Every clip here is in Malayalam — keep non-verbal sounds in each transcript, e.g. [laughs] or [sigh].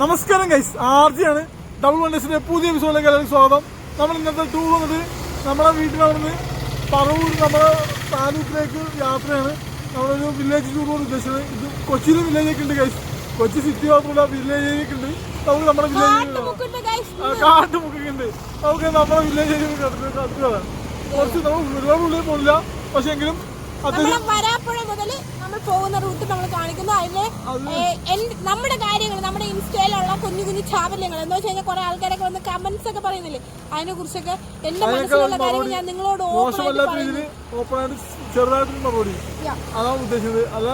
നമസ്കാരം ഗൈസ് ആർജിയാണ് ഡബിൾ വണ്ടേഴ്സിന്റെ പുതിയ എപ്പിസോഡിലേക്ക് എല്ലാവർക്കും സ്വാഗതം. നമ്മൾ ഇന്നത്തെ ടൂർ വന്നത് നമ്മുടെ വീട്ടിൽ നടന്ന് പറവൂർ നമ്മുടെ താലൂക്കിലേക്ക് യാത്രയാണ്. നമ്മളൊരു വില്ലേജ് ടൂർ കൊണ്ട് ഉദ്ദേശിച്ചത്. ഇത് കൊച്ചിയിലും വില്ലേജൊക്കെ ഉണ്ട് ഗൈസ് കൊച്ചി സിറ്റി മാത്രമല്ല വില്ലേജൊക്കെ ഉണ്ട്. നമുക്ക് നമ്മുടെ വില്ലേജ്. കാട്ടുമുക്കൊക്കെ ഉണ്ട് നമുക്ക് നമ്മുടെ വില്ലേജ് കടത്തി വരാം കുറച്ച് നമ്മൾ ഒരുപാട് ഉള്ളിൽ പോകില്ല പക്ഷെ എങ്കിലും അത്യാവശ്യം വരാപ്പുഴ മുതൽ നമ്മൾ പോകുന്ന റൂട്ട് നമ്മൾ കാണിക്കുന്നു. അതിലെ നമ്മുടെ കാര്യങ്ങൾ നമ്മുടെ ഇൻസ്റ്റയിലുള്ള കുഞ്ഞു കുഞ്ഞു ചാവല്യങ്ങൾ എന്താ വെച്ച് കഴിഞ്ഞാൽ കുറെ ആൾക്കാരൊക്കെ വന്ന് കമന്റ്സ് ഒക്കെ പറയുന്നില്ലേ? അതിനെ കുറിച്ചൊക്കെ എന്റെ മനസ്സിലുള്ള കാര്യങ്ങൾ ഞാൻ നിങ്ങളോട് ചെറുതായിട്ട് മറുപടി. Yeah. അതാണ് ഉദ്ദേശിച്ചത്. അല്ല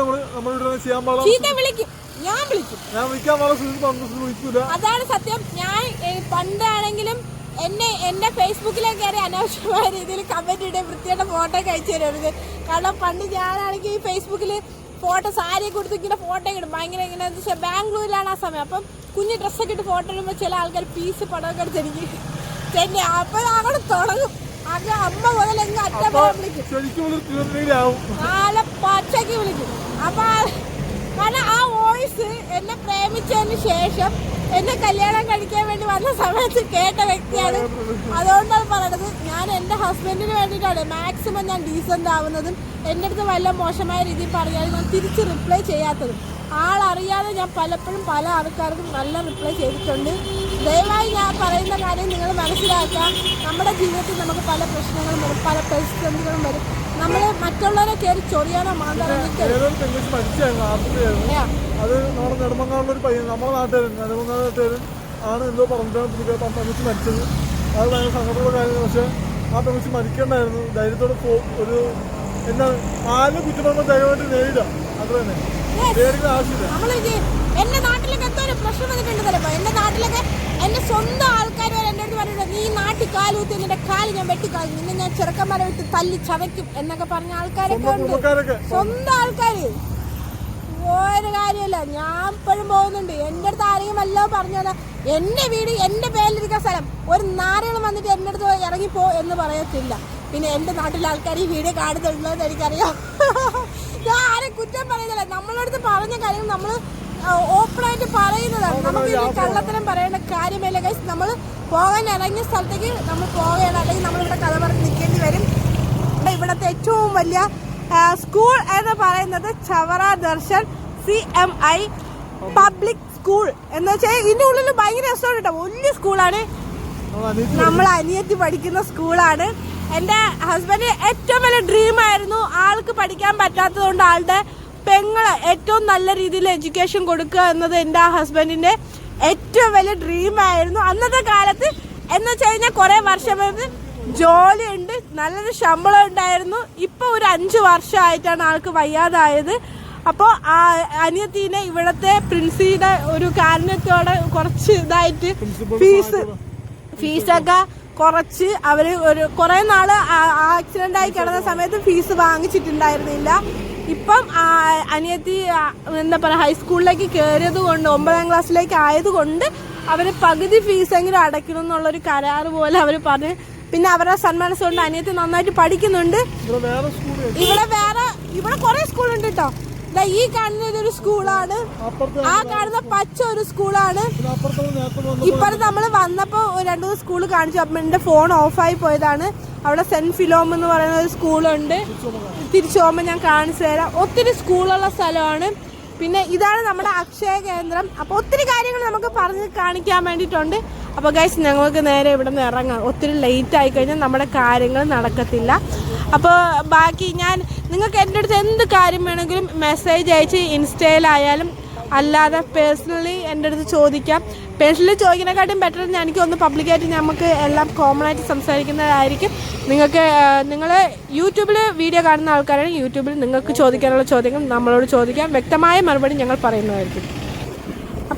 നമ്മൾ. നമ്മളിവിടെ ചെയ്യാൻ പാടില്ല ഞാൻ വിളിക്കും. ഞാൻ വിളിക്കാൻ പാടില്ല വിളിക്കൂല അതാണ് സത്യം. ഞാൻ പണ്ടാണെങ്കിലും എന്നെ എന്റെ ഫേസ്ബുക്കിലേക്ക് കയറി അനാവശ്യമായ രീതിയിൽ കമന്റ് ഇടുകയും വൃത്തിയുടെ ഫോട്ടോ ഒക്കെ അയച്ചു തരരുത് കാരണം പണ്ട് ഞാനാണെങ്കിൽ ഈ ഫേസ്ബുക്കിൽ ഫോട്ടോ സാരി കൊടുത്ത് ഇങ്ങനെ ഫോട്ടോ ഇടും. ഭയങ്കര ഇങ്ങനെ എന്താ വെച്ചാൽ ബാംഗ്ലൂരിലാണ് ആ സമയം. അപ്പം കുഞ്ഞ് ഡ്രസ്സൊക്കെ ഇട്ട് ഫോട്ടോ ഇടുമ്പോൾ ചില ആൾക്കാർ പീസ് പടമൊക്കെ എടുത്ത് എനിക്ക് തന്നെ അപ്പോൾ അവിടെ തുടങ്ങും. അത് അമ്മ മുതൽ എങ്ങും അറ്റം വിളിക്കും. പച്ചയ്ക്ക് വിളിക്കും. അപ്പം കാരണം ആ വോയിസ് എന്നെ പ്രേമിച്ചതിന് ശേഷം എന്നെ കല്യാണം കഴിക്കാൻ വേണ്ടി വന്ന സമയത്ത് കേട്ട വ്യക്തിയാണ്. അതുകൊണ്ടാണ് പറയണത് ഞാൻ എന്റെ ഹസ്ബൻഡിന് വേണ്ടിയിട്ടാണ് മാക്സിമം ഞാൻ ഡീസന്റ് ആവുന്നതും എന്റെ അടുത്ത് വല്ല മോശമായ രീതിയിൽ പറഞ്ഞാലും ഞാൻ തിരിച്ച് റിപ്ലൈ ചെയ്യാത്തതും. ആളറിയാതെ ഞാൻ പലപ്പോഴും പല ആൾക്കാർക്കും നല്ല റിപ്ലൈ ചെയ്തിട്ടുണ്ട്. ദയവായി ഞാൻ പറയുന്ന കാര്യം നിങ്ങൾ മനസ്സിലാക്കുക. നമ്മുടെ ജീവിതത്തിൽ നമുക്ക് പല പ്രശ്നങ്ങളും വരും പല പ്രതിസന്ധികളും വരും. നമ്മൾ മറ്റുള്ളവരെ കയറി ചൊറിയാനോ മാന്താനോ? അത് നമ്മുടെ ഒരു പയ്യൻ നമ്മുടെ നാട്ടുകാരൻ നെടുമങ്ങാട് നാട്ടുകാരൻ ആണ് എന്തോ പറഞ്ഞിട്ടാണ് പുള്ളിക്ക് ആ പെൺകുട്ടി മരിച്ചത്. അത് ഭയങ്കര സങ്കടമുള്ള കാര്യമാണ്. പക്ഷെ ആ പെൺകുട്ടി മരിക്കണ്ടായിരുന്നു. ധൈര്യത്തോടെ പോ ഒരു എന്താ ആരും കുറ്റപ്പെടുമ്പോൾ ധൈര്യമായിട്ട് നേരിടുക അത്ര തന്നെ. നേരിടുന്ന ആവശ്യമില്ല. എന്റെ നാട്ടിലൊക്കെ എന്തോ ഒരു പ്രശ്നം വന്നിട്ടുണ്ട് എന്റെ നാട്ടിലൊക്കെ എന്റെ സ്വന്തം ആൾക്കാർ വരെ എന്റെ അടുത്ത് പറഞ്ഞിട്ടുണ്ട് നീ നാട്ടിൽ കാലൂത്തി നിന്റെ കാൽ ഞാൻ വെട്ടിക്കാലും നിന്നെ ഞാൻ ചെറുക്കന്മാരെ വിട്ട് തല്ലി ചതയ്ക്കും എന്നൊക്കെ പറഞ്ഞ ആൾക്കാരൊക്കെ സ്വന്തം ആൾക്കാര്. ഒരു കാര്യമല്ല. ഞാൻ ഇപ്പോഴും പോകുന്നുണ്ട്. എന്റെ അടുത്ത് ആരെങ്കിലും വല്ലതും തന്നെ എന്റെ വീട് എന്റെ പേരിലിരിക്കുന്ന സ്ഥലം. ഒരു നാരകളും വന്നിട്ട് എന്റെ അടുത്ത് ഇറങ്ങിപ്പോ എന്ന് പറയത്തില്ല. പിന്നെ എന്റെ നാട്ടിലെ ആൾക്കാർ ഈ വീട് കാണുന്നുള്ളതെന്ന് എനിക്കറിയാം. ഞാൻ ആരെ കുറ്റം പറയുന്നില്ല. നമ്മളടുത്ത് പറഞ്ഞ കാര്യം നമ്മൾ ഓപ്പണായിട്ട് പറയുന്നതാണ്. നമുക്ക് ഇത് കള്ളത്തരം പറയേണ്ട കാര്യമില്ല കൈസ് നമ്മൾ പോകാൻ ഇറങ്ങിയ സ്ഥലത്തേക്ക് നമ്മൾ പോവുകയാണ്. അല്ലെങ്കിൽ നമ്മളിവിടെ കഥ പറഞ്ഞ് നിൽക്കേണ്ടി വരും. ഇവിടെ ഇവിടുത്തെ ഏറ്റവും വലിയ സ്കൂൾ എന്ന് പറയുന്നത് Chavara Darshan C M I public school എന്ന് വെച്ചാൽ ഇതിന്റെ ഉള്ളിൽ ഭയങ്കര രസമാണ് കേട്ടോ. വലിയ സ്കൂളാണ്. നമ്മൾ അനിയത്തി പഠിക്കുന്ന സ്കൂളാണ്. എന്റെ ഹസ്ബൻഡ് ഏറ്റവും വലിയ ഡ്രീം ആയിരുന്നു ആൾക്ക് പഠിക്കാൻ പറ്റാത്തത് കൊണ്ട് ആളുടെ പെങ്ങൾ ഏറ്റവും നല്ല രീതിയിൽ എഡ്യൂക്കേഷൻ കൊടുക്കുക എന്നത് എന്റെ ഹസ്ബൻഡിന്റെ ഏറ്റവും വലിയ ഡ്രീം ആയിരുന്നു. അന്നത്തെ കാലത്ത് എന്ന് വെച്ച് കഴിഞ്ഞാൽ കുറെ വർഷം ജോലിയുണ്ട് നല്ലൊരു ശമ്പളം ഉണ്ടായിരുന്നു. ഇപ്പൊ ഒരു അഞ്ചു വർഷമായിട്ടാണ് ആൾക്ക് വയ്യാതായത്. അപ്പോൾ ആ അനിയത്തിനെ ഇവിടത്തെ പ്രിൻസിയുടെ ഒരു കാരണത്തോടെ കുറച്ച് ഇതായിട്ട് ഫീസ് ഫീസൊക്കെ കുറച്ച് അവർ ഒരു കുറെ നാൾ ആക്സിഡന്റ് ആയി കിടന്ന സമയത്ത് ഫീസ് വാങ്ങിച്ചിട്ടുണ്ടായിരുന്നില്ല. ഇപ്പം അനിയത്തി എന്താ പറയാ ഹൈസ്കൂളിലേക്ക് കയറിയത് കൊണ്ട് ഒമ്പതാം ക്ലാസ്സിലേക്ക് ആയതുകൊണ്ട് അവർ പകുതി ഫീസെങ്കിലും അടയ്ക്കണം എന്നുള്ളൊരു കരാറ് പോലെ അവർ പറഞ്ഞ് പിന്നെ അവരുടെ സന്മാനസം കൊണ്ട് അനിയത്തി നന്നായിട്ട് പഠിക്കുന്നുണ്ട്. ഇവിടെ വേറെ ഇവിടെ കുറെ സ്കൂളുണ്ട് കേട്ടോ ഈ കാണുന്നത് ഒരു സ്കൂളാണ് ആ കാണുന്ന പച്ച ഒരു സ്കൂളാണ്. ഇപ്പഴ് നമ്മൾ വന്നപ്പോ ഒരു രണ്ടു മൂന്ന് സ്കൂൾ കാണിച്ചു. അപ്പൊ എന്റെ ഫോൺ ഓഫായി പോയതാണ്. അവിടെ സെന്റ് ഫിലോം എന്ന് പറയുന്ന ഒരു സ്കൂളുണ്ട്. തിരിച്ചു പോകുമ്പോൾ ഞാൻ കാണിച്ചു തരാം. ഒത്തിരി സ്കൂളുള്ള സ്ഥലമാണ്. പിന്നെ ഇതാണ് നമ്മുടെ അക്ഷയ കേന്ദ്രം. അപ്പൊ ഒത്തിരി കാര്യങ്ങൾ നമുക്ക് പറഞ്ഞ് കാണിക്കാൻ വേണ്ടിയിട്ടുണ്ട്. അപ്പൊ ഗൈസ് ഞങ്ങൾക്ക് നേരെ ഇവിടെ നിന്ന് ഇറങ്ങാം. ഒത്തിരി ലേറ്റ് ആയി കഴിഞ്ഞാൽ നമ്മുടെ കാര്യങ്ങൾ നടക്കത്തില്ല. അപ്പോൾ ബാക്കി ഞാൻ നിങ്ങൾക്ക് എന്റെ അടുത്ത് എന്ത് കാര്യം വേണമെങ്കിലും മെസ്സേജ് അയച്ച് ഇൻസ്റ്റയിലായാലും അല്ലാതെ പേഴ്സണലി എന്റെ അടുത്ത് ചോദിക്കാം. പേഴ്സണലി ചോദിക്കുന്നതിനെക്കാട്ടും ബെറ്റർ എനിക്ക് ഒന്ന് പബ്ലിക്കായിട്ട് നമുക്ക് എല്ലാം കോമൺ ആയിട്ട് സംസാരിക്കുന്നതായിരിക്കും. നിങ്ങൾക്ക് നിങ്ങൾ യൂട്യൂബിൽ വീഡിയോ കാണുന്ന ആൾക്കാരാണ് യൂട്യൂബിൽ നിങ്ങൾക്ക് ചോദിക്കാനുള്ള ചോദ്യങ്ങൾ നമ്മളോട് ചോദിക്കാം. വ്യക്തമായ മറുപടി ഞങ്ങൾ പറയുന്നതായിരിക്കും.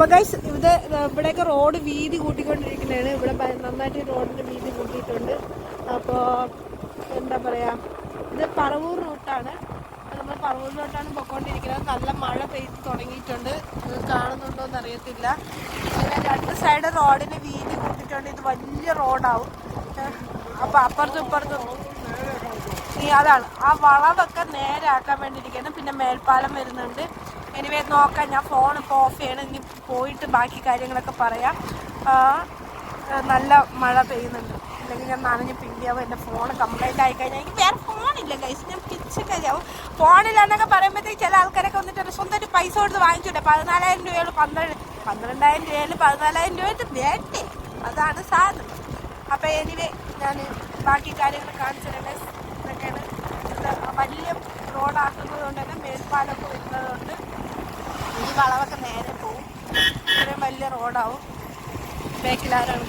അപ്പോൾ ഗൈസ് ഇത് ഇവിടെയൊക്കെ റോഡ് വീതി കൂട്ടിക്കൊണ്ടിരിക്കുന്നതാണ്. ഇവിടെ നന്നായിട്ട് റോഡിന്റെ വീതി കൂട്ടിയിട്ടുണ്ട്. അപ്പോൾ എന്താ പറയാ ഇത് പറവൂർ റൂട്ടാണ് നമ്മൾ പറവൂരിലോട്ടാണ് പൊക്കോണ്ടിരിക്കുന്നത് നല്ല മഴ പെയ്ത് തുടങ്ങിയിട്ടുണ്ട്. കാണുന്നുണ്ടോ എന്ന് അറിയത്തില്ല പിന്നെ രണ്ട് സൈഡ് റോഡിന് വീതി കൂട്ടിയിട്ടുണ്ട്. ഇത് വലിയ റോഡാവും അപ്പൊ അപ്പുറത്തും ഇപ്പുറത്തും. അതാണ്. ആ വളവൊക്കെ നേരെ ആക്കാൻ വേണ്ടിയിരിക്കുന്നത് പിന്നെ മേൽപ്പാലം വരുന്നുണ്ട്. എനിവേ നോക്കാം. ഞാൻ ഫോൺ ഇപ്പോൾ ഓഫ് ചെയ്യണം. ഇനി പോയിട്ട് ബാക്കി കാര്യങ്ങളൊക്കെ പറയാം. നല്ല മഴ പെയ്യുന്നുണ്ട്. അല്ലെങ്കിൽ ഞാൻ നനഞ്ഞ് പിണ്ടിയാവും എന്റെ ഫോൺ കംപ്ലൈന്റ് ആയിക്കഴിഞ്ഞാൽ എനിക്ക് വേറെ ഫോണില്ല കൈസ് ഞാൻ പിച്ചക്കാരിയാവും ഫോണില്ലാന്നൊക്കെ പറയുമ്പോഴത്തേക്ക് ചില ആൾക്കാരൊക്കെ വന്നിട്ട് സ്വന്തമായിട്ട് പൈസ കൊടുത്ത് വാങ്ങിച്ചോട്ടെ പതിനാലായിരം രൂപയുള്ള. പന്ത്രണ്ട് പന്ത്രണ്ടായിരം രൂപയിൽ പതിനാലായിരം രൂപയായിട്ട് വേണ്ടേ? അതാണ് സാധനം. അപ്പോൾ എനിവേ ഞാൻ ബാക്കി കാര്യങ്ങൾ കാണിച്ചു തരാം ഇതൊക്കെയാണ്. വലിയ റോഡാക്കുന്നത് കൊണ്ട് തന്നെ മേൽപ്പാലമൊക്കെ വരുന്നത് കൊണ്ട് ഈ വളവൊക്കെ നേരെ പോവും. ഇത്രയും വലിയ റോഡാവും. ബേക്കിലാരാണ്?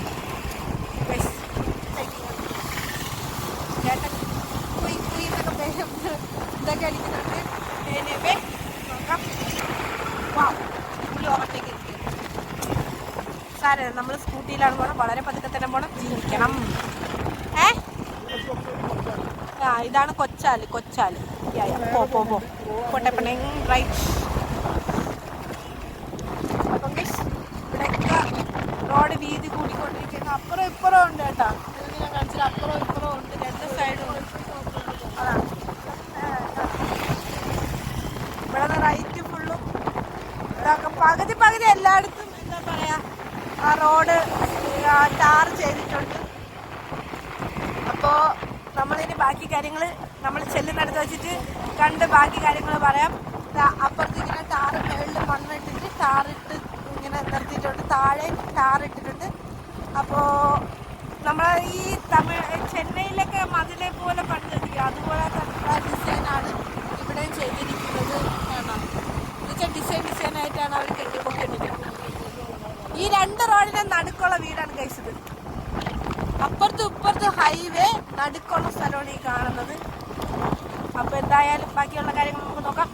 സാരമില്ല നമ്മൾ സ്കൂട്ടിയിലാണ് പോകണം വളരെ പതുക്കെ തന്നെ പോകണം ജീവിക്കണം. ഏ? ആ ഇതാണ് കൊച്ചാൽ കൊച്ചാൽ. പോ പോ പോ. റൈറ്റ് അപ്പം guys, ഇവിടെയൊക്കെ റോഡ് വീതി കൂടിക്കൊണ്ടിരിക്കുന്നു. അപ്പുറം ഇപ്പുറം ഉണ്ട് കേട്ടോ. ഞാൻ കാണിച്ചത് അപ്പുറം ഇപ്പുറം ഉണ്ട്. രണ്ട് സൈഡും ഉണ്ട്. ഇവിടെ റൈറ്റ് ഫുള്ളും പകുതി പകുതി എല്ലായിടത്തും എന്താ പറയാ ആ റോഡ് ടാർ ചെയ്തിട്ടുണ്ട്. അപ്പോൾ നമ്മളിനി ബാക്കി കാര്യങ്ങൾ നമ്മൾ ചെല്ലുന്നിടത്ത് വെച്ചിട്ട് കണ്ട് ബാക്കി കാര്യങ്ങൾ പറയാം. അപ്പുറത്ത് ടാറ് മേളിൽ മണ്ണിട്ടിട്ട് ടാറിട്ട് ഇങ്ങനെ നിർത്തിയിട്ടുണ്ട്. താഴെ ടാറിട്ടിട്ടുണ്ട് അപ്പോൾ നമ്മൾ ഈ തമിഴ് ചെന്നൈയിലൊക്കെ മതിലെ പോലെ പണിതിരിക്കുക അതുപോലെ തന്നെ ഡിസൈനാണ് ഇവിടെയും ചെയ്തിരിക്കുന്നത് എന്നുവെച്ചാൽ ഡിസൈൻ ഡിസൈനായിട്ടാണ് അവർ കെട്ടിപ്പൊക്കിയിരിക്കുന്നത് ഈ രണ്ട് റോഡിന്റെ നടുക്കുള്ള വീടാണ് കഴിച്ചത് അപ്പുറത്തും ഇപ്പുറത്തും ഹൈവേ നടുക്കുള്ള സ്ഥലമാണ് ഈ കാണുന്നത്. അപ്പോൾ എന്തായാലും ബാക്കിയുള്ള കാര്യങ്ങൾ നമുക്ക് നോക്കാം.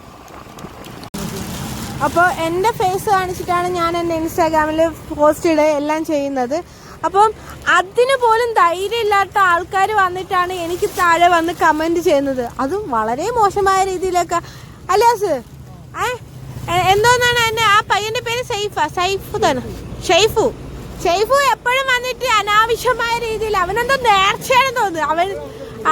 അപ്പോൾ എന്റെ ഫേസ് കാണിച്ചിട്ടാണ് ഞാൻ എന്റെ ഇൻസ്റ്റാഗ്രാമിൽ പോസ്റ്റ് ഇടുക എല്ലാം ചെയ്യുന്നത്. അപ്പം അതിന് പോലും ധൈര്യമില്ലാത്ത ആൾക്കാർ വന്നിട്ടാണ് എനിക്ക് താഴെ വന്ന് കമന്റ് ചെയ്യുന്നത്. അതും വളരെ മോശമായ രീതിയിലൊക്കെ. അല്ലാസ് ഏ? എന്തോന്നാണ് എന്നെ ആ പയ്യന്റെ പേര് സൈഫ സൈഫു തന്നെ. ഷെയ്ഫു. ഷെയ്ഫു എപ്പോഴും വന്നിട്ട് അനാവശ്യമായ രീതിയിൽ അവനെന്തോ നേർച്ചയാണ് തോന്നുന്നു. അവൻ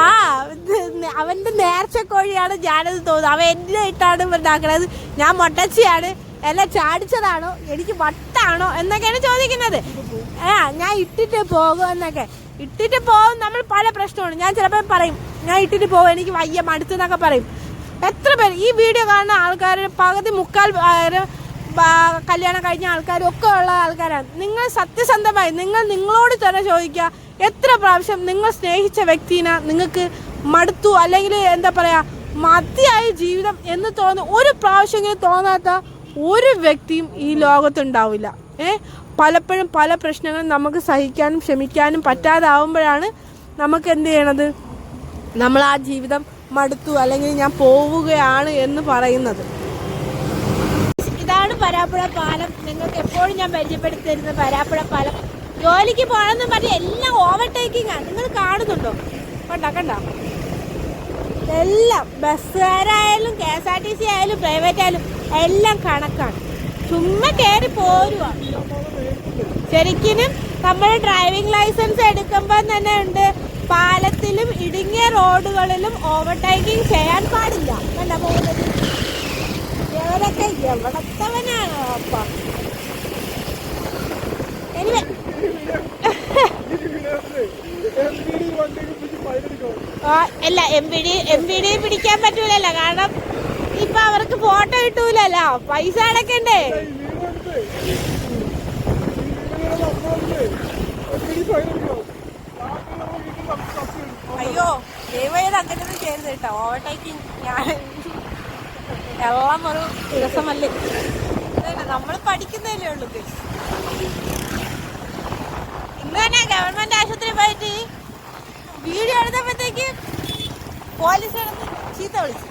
ആ ഇത് അവന്റെ നേർച്ച കോഴിയാണ് ഞാനത് തോന്നുന്നത് അവൻ എന്നെ ഇട്ടാണ് ഉണ്ടാക്കണത് ഞാൻ മൊട്ടച്ചിയാണ്. എന്നെ ചാടിച്ചതാണോ? എനിക്ക് വട്ടാണോ? എന്നൊക്കെയാണ് ചോദിക്കുന്നത്. ആ ഞാൻ ഇട്ടിട്ട് പോകും എന്നൊക്കെ. ഇട്ടിട്ട് പോകും നമ്മൾ പല പ്രശ്നമാണ്. ഞാൻ ചിലപ്പോൾ പറയും ഞാൻ ഇട്ടിട്ട് പോകും എനിക്ക് വയ്യ മടുത്തെന്നൊക്കെ പറയും. എത്ര പേര് ഈ വീഡിയോ കാണുന്ന ആൾക്കാർ പകുതി മുക്കാൽ കല്യാണം കഴിഞ്ഞ ആൾക്കാരും ഒക്കെ ഉള്ള ആൾക്കാരാണ്. നിങ്ങൾ സത്യസന്ധമായി നിങ്ങൾ നിങ്ങളോട് തന്നെ ചോദിക്കുക എത്ര പ്രാവശ്യം നിങ്ങൾ സ്നേഹിച്ച വ്യക്തിനെ നിങ്ങൾക്ക് മടുത്തു? അല്ലെങ്കിൽ എന്താ പറയുക മതിയായ ജീവിതം എന്ന് തോന്നുന്ന ഒരു പ്രാവശ്യമെങ്കിലും തോന്നാത്ത ഒരു വ്യക്തിയും ഈ ലോകത്തുണ്ടാവില്ല. ഏ? പലപ്പോഴും പല പ്രശ്നങ്ങളും നമുക്ക് സഹിക്കാനും ക്ഷമിക്കാനും പറ്റാതാവുമ്പോഴാണ് നമുക്ക് എന്ത് ചെയ്യണത്? നമ്മൾ ആ ജീവിതം മടുത്തു അല്ലെങ്കിൽ ഞാൻ പോവുകയാണ് എന്ന് പറയുന്നത്. ഇതാണ് പരാപ്പുഴ പാലം. നിങ്ങൾക്ക് എപ്പോഴും ഞാൻ പരിചയപ്പെടുത്തി തരുന്ന പരാപ്പുഴ പാലം. ജോലിക്ക് പോകണമെന്ന് പറഞ്ഞ് എല്ലാം ഓവർടേക്കിംഗ് ആണ് നിങ്ങൾ കാണുന്നുണ്ടോ? കണ്ട കണ്ട. എല്ലാം ബസ്സുകാരായാലും K S R T C ആയാലും പ്രൈവറ്റ് ആയാലും എല്ലാം കണക്കാണ്. ചുമ്മാ കയറി പോരുവാ. ശരിക്കിനും നമ്മൾ ഡ്രൈവിംഗ് ലൈസൻസ് എടുക്കുമ്പോൾ തന്നെ ഉണ്ട്. പാലത്തിലും ഇടുങ്ങിയ റോഡുകളിലും ഓവർടേക്കിംഗ് ചെയ്യാൻ പാടില്ല. കണ്ട പോകുന്നത്? ഇവരൊക്കെ എവിടത്തവനാണോ അപ്പ? എനിവേ അല്ല M P D M P D പിടിക്കാൻ പറ്റൂലല്ലോ കാരണം ഇപ്പൊ അവർക്ക് ഫോട്ടോ കിട്ടൂലല്ലോ. പൈസ അടക്കണ്ടേ? അയ്യോ ദയവായത് അങ്ങനെ ചെയ്യരുത് കേട്ടോ. ഓവർടേക്കിങ് ഞാൻ എല്ലാം ഒരു രസമല്ലേ നമ്മൾ പഠിക്കുന്നതല്ലേ ഉള്ളൂ guys. ഗവൺമെന്റ് ആശുപത്രി പോയിട്ട് വീഡിയോ എടുത്തപ്പോഴത്തേക്ക് പോലീസ് എടുത്ത് ചീത്ത വിളിച്ചു.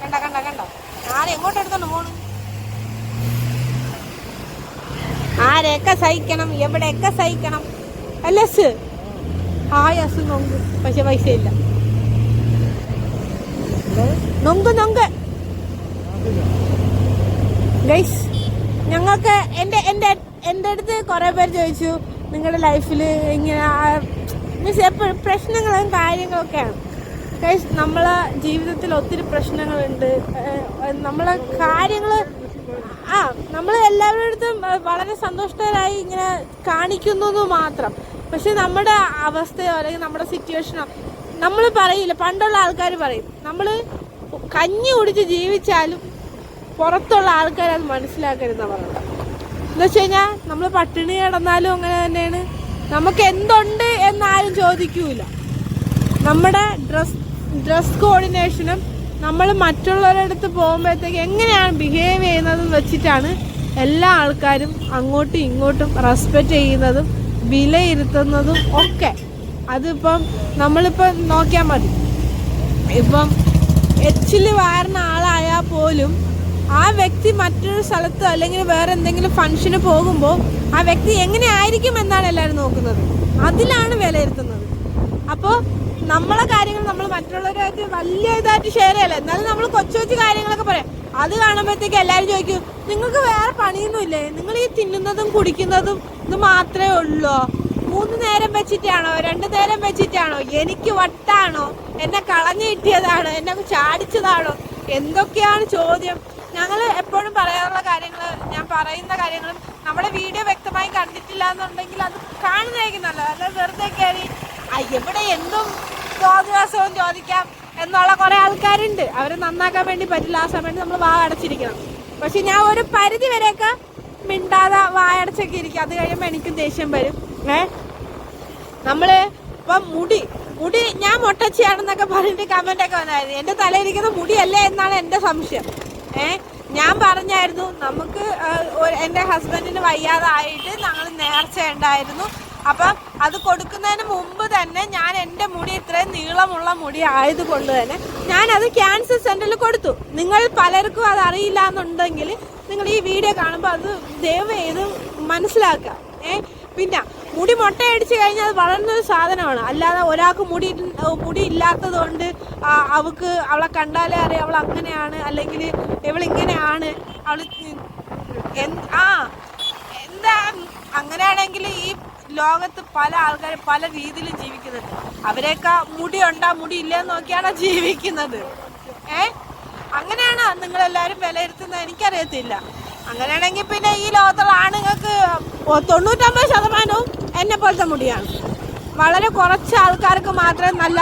കണ്ട കണ്ട കണ്ട? ആരെ എങ്ങോട്ട് എടുത്തോണ്ട് പോണു? ആരെയൊക്കെ സഹിക്കണം എവിടെയൊക്കെ സഹിക്കണം? അല്ലേ സ് ആ യസ് നൊങ്ക്. പക്ഷെ പൈസ ഇല്ല നൊങ്ക് നൊങ്ക്. ഗൈസ് ഞങ്ങൾക്ക് എന്റെ എന്റെ എന്റെ അടുത്ത് കുറേ പേര് ചോദിച്ചു. നിങ്ങളുടെ ലൈഫിൽ ഇങ്ങനെ മീൻസ് എപ്പോഴും പ്രശ്നങ്ങളും കാര്യങ്ങളൊക്കെയാണ്. നമ്മളെ ജീവിതത്തിൽ ഒത്തിരി പ്രശ്നങ്ങളുണ്ട്. നമ്മളെ കാര്യങ്ങൾ ആ നമ്മൾ എല്ലാവരുടെ വളരെ സന്തോഷകരായി ഇങ്ങനെ കാണിക്കുന്നു മാത്രം. പക്ഷെ നമ്മുടെ അവസ്ഥയോ അല്ലെങ്കിൽ നമ്മുടെ സിറ്റുവേഷനോ നമ്മൾ പറയില്ല. പണ്ടുള്ള ആൾക്കാർ പറയും. നമ്മൾ കഞ്ഞി കുടിച്ച് ജീവിച്ചാലും പുറത്തുള്ള ആൾക്കാരത് മനസ്സിലാക്കരുതെന്നാണ് പറയുന്നത്. എന്ന് വെച്ച് കഴിഞ്ഞാൽ നമ്മൾ പട്ടിണി കിടന്നാലും അങ്ങനെ തന്നെയാണ്. നമുക്ക് എന്തുണ്ട് എന്നാരും ചോദിക്കൂല. നമ്മുടെ ഡ്രസ് ഡ്രസ് കോർഡിനേഷനും നമ്മൾ മറ്റുള്ളവരുടെ അടുത്ത് പോകുമ്പോഴത്തേക്ക് എങ്ങനെയാണ് ബിഹേവ് ചെയ്യുന്നതെന്ന് വെച്ചിട്ടാണ് എല്ലാ ആൾക്കാരും അങ്ങോട്ടും ഇങ്ങോട്ടും റെസ്പെക്റ്റ് ചെയ്യുന്നതും വിലയിരുത്തുന്നതും ഒക്കെ. അതിപ്പം നമ്മളിപ്പം നോക്കിയാൽ മതി. ഇപ്പം എച്ചിൽ വാരുന്ന ആളായാൽ വ്യക്തി മറ്റൊരു സ്ഥലത്ത് അല്ലെങ്കിൽ വേറെ എന്തെങ്കിലും ഫംഗ്ഷന് പോകുമ്പോൾ ആ വ്യക്തി എങ്ങനെ ആയിരിക്കും എന്നാണ് എല്ലാവരും നോക്കുന്നത്. അതിലാണ് വിലയിരുത്തുന്നത്. അപ്പോൾ നമ്മളെ കാര്യങ്ങൾ നമ്മൾ മറ്റുള്ളവരുമായിട്ട് വലിയ ഇതായിട്ട് ഷെയർ ചെയ്യല്ല? എന്നാലും നമ്മൾ കൊച്ചു കൊച്ചു കാര്യങ്ങളൊക്കെ പറയാം. അത് കാണുമ്പോഴത്തേക്ക് എല്ലാവരും ചോദിക്കും നിങ്ങൾക്ക് വേറെ പണിയൊന്നുമില്ലേ? നിങ്ങൾ ഈ തിന്നുന്നതും കുടിക്കുന്നതും ഇത് മാത്രമേ ഉള്ളൂ? മൂന്ന് നേരം വെച്ചിട്ടാണോ? രണ്ട് നേരം വെച്ചിട്ടാണോ? എനിക്ക് വട്ടാണോ? എന്നെ കളഞ്ഞു കിട്ടിയതാണോ? എന്നെ ചാടിച്ചതാണോ? എന്തൊക്കെയാണ് ചോദ്യം? ഞങ്ങൾ എപ്പോഴും പറയാറുള്ള കാര്യങ്ങൾ ഞാൻ പറയുന്ന കാര്യങ്ങളും നമ്മുടെ വീഡിയോ വ്യക്തമായി കണ്ടിട്ടില്ല എന്നുണ്ടെങ്കിൽ അത് കാണുന്നതായിരിക്കും നല്ലത്. അല്ലാതെ വെറുതെ കയറി എവിടെ എന്തും സ്വാദിവാസവും ചോദിക്കാം എന്നുള്ള കുറെ ആൾക്കാരുണ്ട്. അവരെ നന്നാക്കാൻ വേണ്ടി പറ്റില്ല ആ സമയത്ത് നമ്മൾ വാ അടച്ചിരിക്കണം. പക്ഷെ ഞാൻ ഒരു പരിധി വരെയൊക്കെ മിണ്ടാതെ വായടച്ചൊക്കെ ഇരിക്കും. അത് കഴിയുമ്പോൾ എനിക്കും ദേഷ്യം വരും. ഏ? നമ്മൾ ഇപ്പം മുടി മുടി ഞാൻ മൊട്ടച്ചിയാണെന്നൊക്കെ പറഞ്ഞിട്ട് കമന്റ് ഒക്കെ വന്നായിരുന്നു. എന്റെ തലയിരിക്കുന്ന മുടിയല്ലേ എന്നാണ് എന്റെ സംശയം. ഏ ഞാൻ പറഞ്ഞായിരുന്നു നമുക്ക് എന്റെ ഹസ്ബൻഡിന് വയ്യാതായിട്ട് ഞങ്ങൾ നേർച്ച ഉണ്ടായിരുന്നു. അപ്പം അത് കൊടുക്കുന്നതിന് മുമ്പ് തന്നെ ഞാൻ എന്റെ മുടി ഇത്രയും നീളമുള്ള മുടി ആയതുകൊണ്ട് തന്നെ അത് ക്യാൻസർ സെന്ററിൽ കൊടുത്തു. നിങ്ങൾ പലർക്കും അത് അറിയില്ല എന്നുണ്ടെങ്കിൽ നിങ്ങൾ ഈ വീഡിയോ കാണുമ്പോൾ അത് ദയവ് ചെയ്ത് മനസ്സിലാക്കുക. ഏ പിന്നെ മുടി മുട്ടയടിച്ച് കഴിഞ്ഞാൽ അത് വളരുന്ന ഒരു സാധനമാണ്. അല്ലാതെ ഒരാൾക്ക് മുടി മുടി ഇല്ലാത്തത് കൊണ്ട് അവൾക്ക് അവളെ കണ്ടാലേ അറിയാം അവൾ അങ്ങനെയാണ് അല്ലെങ്കിൽ ഇവളിങ്ങനെയാണ് അവൾ ആ എന്താ അങ്ങനെയാണെങ്കിൽ ഈ ലോകത്ത് പല ആൾക്കാർ പല രീതിയിലും ജീവിക്കുന്നുണ്ട് അവരെയൊക്കെ മുടി ഉണ്ടാ മുടി ഇല്ലെന്ന് നോക്കിയാണ് ജീവിക്കുന്നത്. ഏ? അങ്ങനെയാണ് നിങ്ങളെല്ലാവരും വിലയിരുത്തുന്നത്? എനിക്കറിയത്തില്ല. അങ്ങനെയാണെങ്കിൽ പിന്നെ ഈ ലോകത്തുള്ള ആണുങ്ങൾക്ക് തൊണ്ണൂറ്റമ്പത് ശതമാനവും എന്നെ പോലത്തെ മുടിയാണ്. വളരെ കുറച്ച് ആൾക്കാർക്ക് മാത്രമേ നല്ല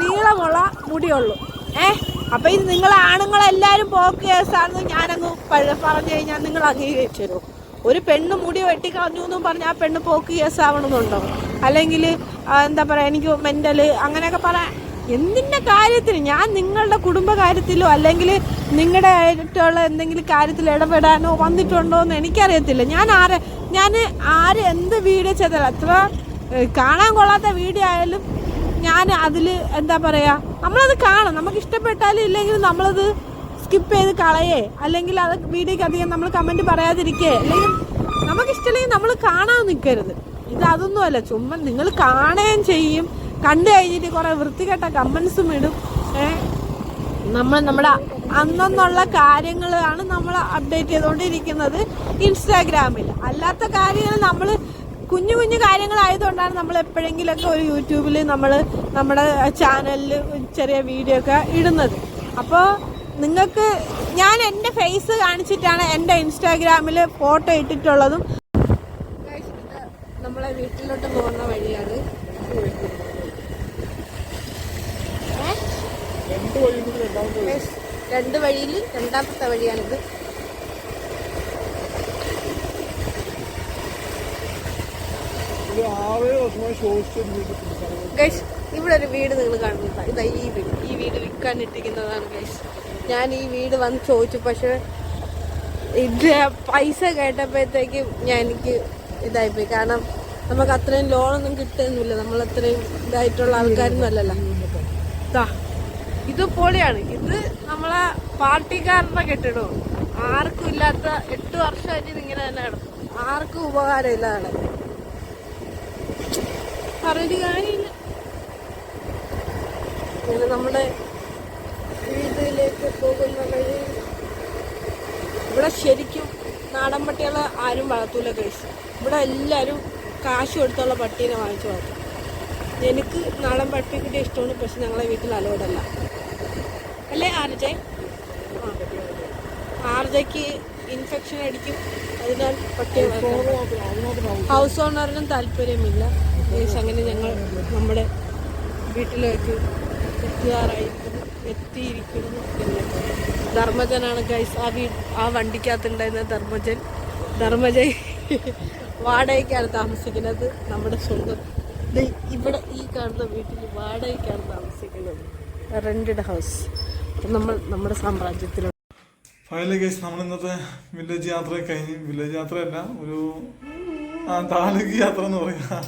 നീളമുള്ള മുടിയുള്ളൂ. ഏ? അപ്പൊ ഇത് നിങ്ങൾ ആണുങ്ങളെല്ലാരും പോക്ക് കേസാണെന്ന് ഞാനങ്ങ് പറഞ്ഞു കഴിഞ്ഞാൽ നിങ്ങൾ അംഗീകരിച്ചു തരുമോ ഒരു പെണ്ണ് മുടി വെട്ടിക്കളഞ്ഞു എന്നും പറഞ്ഞാൽ ആ പെണ്ണ് പോക്ക് കേസാവണമെന്നുണ്ടോ? അല്ലെങ്കിൽ എന്താ പറയാ എനിക്ക് മെന്റൽ അങ്ങനെയൊക്കെ പറയാൻ എന്തിന്റെ കാര്യത്തിന് ഞാൻ നിങ്ങളുടെ കുടുംബകാര്യത്തിലോ അല്ലെങ്കിൽ നിങ്ങളുടെ ആയിട്ടുള്ള എന്തെങ്കിലും കാര്യത്തിൽ ഇടപെടാനോ വന്നിട്ടുണ്ടോ എന്ന് എനിക്കറിയത്തില്ല. ഞാൻ ആരെ ഞാൻ ആര് എന്ത് വീഡിയോ ചെയ്താലും അത്ര കാണാൻ കൊള്ളാത്ത വീഡിയോ ആയാലും ഞാൻ അതിൽ എന്താ പറയുക നമ്മളത് കാണും. നമുക്ക് ഇഷ്ടപ്പെട്ടാലും ഇല്ലെങ്കിലും നമ്മളത് സ്കിപ്പ് ചെയ്ത് കളയേ. അല്ലെങ്കിൽ അത് വീഡിയോക്ക് അധികം നമ്മൾ കമന്റ് പറയാതിരിക്കേ. അല്ലെങ്കിൽ നമുക്കിഷ്ടമില്ലെങ്കിൽ നമ്മൾ കാണാൻ നിൽക്കരുത് ഇത് അതൊന്നുമല്ല. ചുമ്മാ നിങ്ങൾ കാണുകയും ചെയ്യും. കണ്ടു കഴിഞ്ഞിട്ട് കുറെ വൃത്തികെട്ട കമന്റ്സും ഇടും. നമ്മൾ നമ്മുടെ അന്നെന്നുള്ള കാര്യങ്ങളാണ് നമ്മൾ അപ്ഡേറ്റ് ചെയ്തുകൊണ്ടിരിക്കുന്നത് ഇൻസ്റ്റാഗ്രാമിൽ. അല്ലാത്ത കാര്യങ്ങൾ നമ്മൾ കുഞ്ഞു കുഞ്ഞു കാര്യങ്ങളായതുകൊണ്ടാണ് നമ്മൾ എപ്പോഴെങ്കിലൊക്കെ ഒരു യൂട്യൂബിൽ നമ്മൾ നമ്മുടെ ചാനലിൽ ചെറിയ വീഡിയോ ഒക്കെ ഇടുന്നത്. അപ്പോൾ നിങ്ങൾക്ക് ഞാൻ എന്റെ ഫേസ് കാണിച്ചിട്ടാണ് എന്റെ ഇൻസ്റ്റാഗ്രാമിൽ ഫോട്ടോ ഇട്ടിട്ടുള്ളതും. നമ്മളെ വീട്ടിലോട്ട് പോകുന്ന വഴിയാണ് ഏഹ് രണ്ട് വഴിയിൽ രണ്ടാമത്തെ വഴിയാണിത്. ഗൈസ് ഇവിടെ ഒരു വീട് നിങ്ങൾ കാണുന്നത് ഇതാ ഈ വീട്. ഈ വീട് വിൽക്കാനിട്ടിരിക്കുന്നതാണ് ഗൈസ് ഞാൻ ഈ വീട് വന്ന് ചോദിച്ചു പക്ഷെ ഇത് പൈസ കേട്ടപ്പോഴത്തേക്ക് ഞാൻ എനിക്ക് ഇതായിപ്പോയി. കാരണം നമുക്ക് അത്രയും ലോണൊന്നും കിട്ടുന്നില്ല. നമ്മൾ അത്രയും ഇതായിട്ടുള്ള ആൾക്കാരൊന്നും അല്ലല്ലോ. ഇത് പൊളിയാണ് ഇത് നമ്മളെ പാർട്ടിക്കാരുടെ കെട്ടിടവും ആർക്കും ഇല്ലാത്ത എട്ട് വർഷമായിട്ട് ഇങ്ങനെ തന്നെ കിടക്കും. ആർക്കും ഉപകാരം ഇല്ലാതെ പറഞ്ഞിട്ട് കാര്യമില്ല. ഇങ്ങനെ നമ്മുടെ വീട്ടിലേക്ക് പോകുന്ന വഴി ഇവിടെ ശരിക്കും നാടൻ പട്ടികളെ ആരും വളർത്തൂല കഴിച്ചു ഇവിടെ എല്ലാവരും കാശ് കൊടുത്തുള്ള പട്ടീനെ വാങ്ങിച്ചു വളർത്തും. എനിക്ക് നാടൻ പട്ടിക്കുട്ടി ഇഷ്ടമാണ് പക്ഷെ ഞങ്ങളെ വീട്ടിൽ അലോഡല്ല അല്ലേ ആർജെ? ആർജയ്ക്ക് ഇൻഫെക്ഷൻ അടിക്കും. അതിനാൽ പട്ടിയെ. ഹൗസ് ഓണറിനും താല്പര്യമില്ല. അങ്ങനെ ഞങ്ങൾ നമ്മുടെ വീട്ടിലേക്ക് എത്തിയാറായിരിക്കുന്നു എത്തിയിരിക്കുന്നു ധർമ്മജനാണ് ഗൈസ് ആ വീ ആ വണ്ടിക്കകത്തുണ്ടായിരുന്ന ധർമ്മജൻ. ധർമ്മജൻ വാടകയ്ക്കാണ് താമസിക്കുന്നത് നമ്മുടെ സ്വന്തം. ഇവിടെ ഈ കാണുന്ന വീട്ടിൽ വാടകയ്ക്കാണ് താമസിക്കുന്നത്. റെന്റഡ് ഹൗസ് നമ്മൾ നമ്മുടെ സാമ്രാജ്യത്തിലുള്ള ഫൈനലി കേസ് നമ്മൾ ഇന്നത്തെ വില്ലേജ് യാത്ര കഴിഞ്ഞ് വില്ലേജ് യാത്രയല്ല ഒരു ആ താലൂക്ക് യാത്ര എന്ന് പറയാം.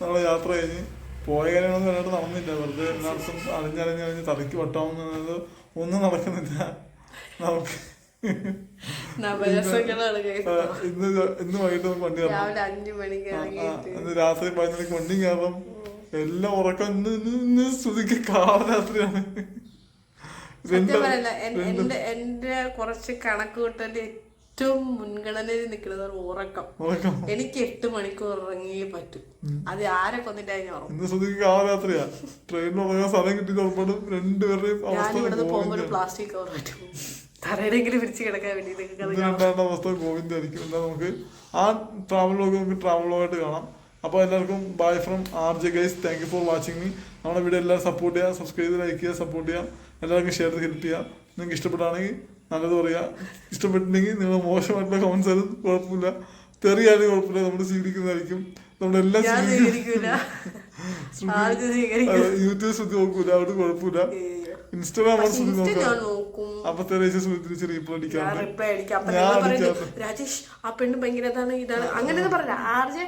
നമ്മൾ യാത്ര കഴിഞ്ഞ് പോയ കാര്യങ്ങളൊന്നും കണ്ടിട്ട് നടന്നില്ല. വെറുതെ എല്ലായിടത്തും അലിഞ്ഞലിഞ്ഞ് കഴിഞ്ഞ് തലയ്ക്ക് വട്ടാവുന്നത് ഒന്നും നടക്കുന്നില്ല. നമുക്ക് ഇന്ന് ഇന്ന് വൈകിട്ട് നമുക്ക് വണ്ടി കയറാം. മണിക്ക് ഇന്ന് രാത്രി പതിനൊന്നിക്ക് വണ്ടി കയറാം. എല്ലാം ഉറക്കം ഇന്ന് ഇന്ന് ഇന്ന് സ്തുതിക്ക് കാലരാത്രിയാണ് സത്യം പറയല്ല എന്റെ എന്റെ കുറച്ച് കണക്ക് കൂട്ടേണ്ട ഏറ്റവും മുൻഗണനയിൽ നിൽക്കുന്നത് ഉറക്കം. എനിക്ക് എട്ട് മണിക്കൂർ ഉറങ്ങിയേ പറ്റും. അത് ആരെ ഉറങ്ങും? ഇന്ന് ട്രെയിനിൽ ഉറങ്ങാൻ കിട്ടിയിട്ട് ഉറപ്പാടും രണ്ടുപേരുടെയും ഇവിടുന്ന് പോകുമ്പോൾ ഒരു പ്ലാസ്റ്റിക് കവർ പറ്റും തറയിലെങ്കിലും പിരിച്ച് കിടക്കാൻ വേണ്ടി രണ്ടാമത്തെ അവസ്ഥ ഗോവിന്ദായിരിക്കും എന്താ നമുക്ക് ആ ട്രാവൽ ലോഗ് നമുക്ക് ട്രാവൽ ലോഗായിട്ട് കാണാം. അപ്പോൾ എല്ലാവർക്കും bye from R J guys thank you for watching me നമ്മുടെ വീഡിയോ എല്ലാവരും സപ്പോർട്ട് ചെയ്യുക സബ്സ്ക്രൈബ് ചെയ്ത് ലൈക്ക് ചെയ്യുക സപ്പോർട്ട് ചെയ്യുക. എല്ലാവർക്കും ഷെയർ ചെയ്ത് ഹെൽപ്പ് ചെയ്യുക നിങ്ങൾക്ക് ഇഷ്ടപ്പെട്ടാണെങ്കിൽ നല്ലത് പറയുക. ഇഷ്ടപ്പെട്ടിട്ടുണ്ടെങ്കിൽ നിങ്ങൾ മോശമായിട്ടുള്ള കമൻസ് ആയാലും കുഴപ്പമില്ല. തെറിയാലും കുഴപ്പമില്ല. നമ്മൾ സ്വീകരിക്കുന്നതായിരിക്കും നമ്മുടെ എല്ലാം [laughs] യൂട്യൂബ് ശ്രുതി നോക്കൂല. അവിടെ കുഴപ്പമില്ല. ഇൻസ്റ്റാഗ്രാം ഇൻസ്റ്റ നോക്കാം. അപ്പൊ ശ്രുതി തിരിച്ച് റീപ്ലൈ അടിക്കാറുണ്ട്. രാജേഷ് ആ പെണ്ണ് ഭയങ്കര ഇതാണ് ഇതാണ്. ആർജെ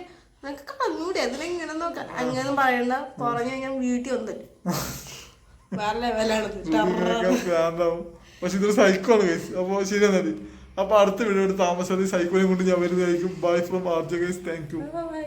അതിലിങ്ങനെ നോക്കാം? അങ്ങനെ പറയണ്ട. പറഞ്ഞു കഴിഞ്ഞാൽ വീട്ടിൽ വന്നു [laughs] വേറെ ഭ്രാന്താവും. പക്ഷെ ഇതൊരു സൈക്കോ ആണ് ഗൈസ് അപ്പൊ ശരിയാ നടി അപ്പൊ അടുത്ത വീഡിയോ താമസം സൈക്കോനെ കൊണ്ട് ഞാൻ വരുന്നതായിരിക്കും. Bye from ആർജ്യ J guys thank you bye